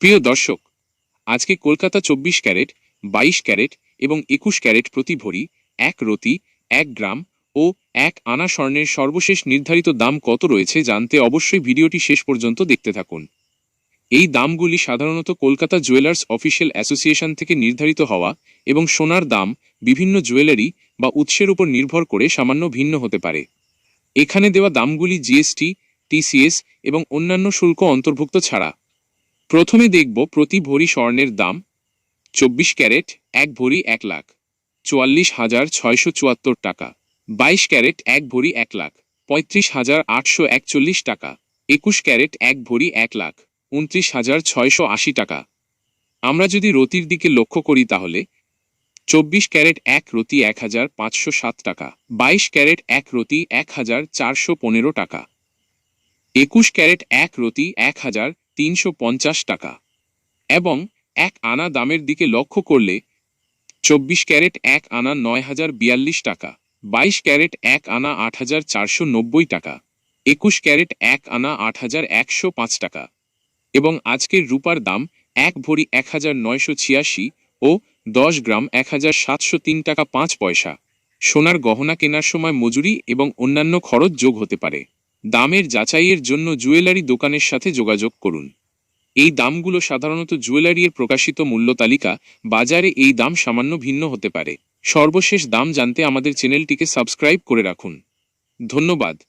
প্রিয় দর্শক, আজকে কলকাতা চব্বিশ ক্যারেট, বাইশ ক্যারেট এবং একুশ ক্যারেট প্রতি ভরি এক রতি, এক গ্রাম ও এক আনা স্বর্ণের সর্বশেষ নির্ধারিত দাম কত রয়েছে জানতে অবশ্যই ভিডিওটি শেষ পর্যন্ত দেখতে থাকুন। এই দামগুলি সাধারণত কলকাতা জুয়েলার্স অফিসিয়াল অ্যাসোসিয়েশন থেকে নির্ধারিত হওয়া এবং সোনার দাম বিভিন্ন জুয়েলারি বা উৎসের উপর নির্ভর করে সামান্য ভিন্ন হতে পারে। এখানে দেওয়া দামগুলি জিএসটি, টিসিএস এবং অন্যান্য শুল্ক অন্তর্ভুক্ত ছাড়া প্রথমে দেখব প্রতি ভরি স্বর্ণের দাম, চব্বিশ ক্যারেট, এক ভরি এক লাখ। চুয়াল্লিশ হাজার ছয়শো চুয়াত্তর টাকা। বাইশ ক্যারেট, এক ভরি এক লাখ। পঁয়ত্রিশ হাজার আটশো একচল্লিশ টাকা। একুশ ক্যারেট, এক ভরি এক লাখ। উনত্রিশ হাজার ছয়শো আশি টাকা। আমরা যদি রতির দিকে লক্ষ্য করি তাহলে, চব্বিশ ক্যারেট, এক রতি এক হাজার পাঁচশো সাত টাকা। বাইশ ক্যারেট, এক রতি এক হাজার চারশো পনেরো টাকা। একুশ ক্যারেট, এক রতি এক হাজার তিনশো পঞ্চাশ টাকা এবং এক আনা দামের দিকে লক্ষ্য করলে চব্বিশ ক্যারেট এক আনা নয় হাজার বিয়াল্লিশ টাকা, বাইশ ক্যারেট এক আনা আট হাজার চারশো নব্বই টাকা, একুশ ক্যারেট এক আনা আট হাজার একশো পাঁচ টাকা এবং আজকের রূপার দাম এক ভরি এক হাজার নয়শো ছিয়াশি ও দশ গ্রাম এক হাজার সাতশো তিন টাকা পাঁচ পয়সা। সোনার গহনা কেনার সময় মজুরি এবং অন্যান্য খরচ যোগ হতে পারে। দামের যাচাইয়ের জন্য জুয়েলারি দোকানের সাথে যোগাযোগ করুন। এই দামগুলো সাধারণত জুয়েলারির প্রকাশিত মূল্য তালিকা বাজারে এই দাম সামান্য ভিন্ন হতে পারে। সর্বশেষ দাম জানতে আমাদের চ্যানেলটিকে সাবস্ক্রাইব করে রাখুন। ধন্যবাদ।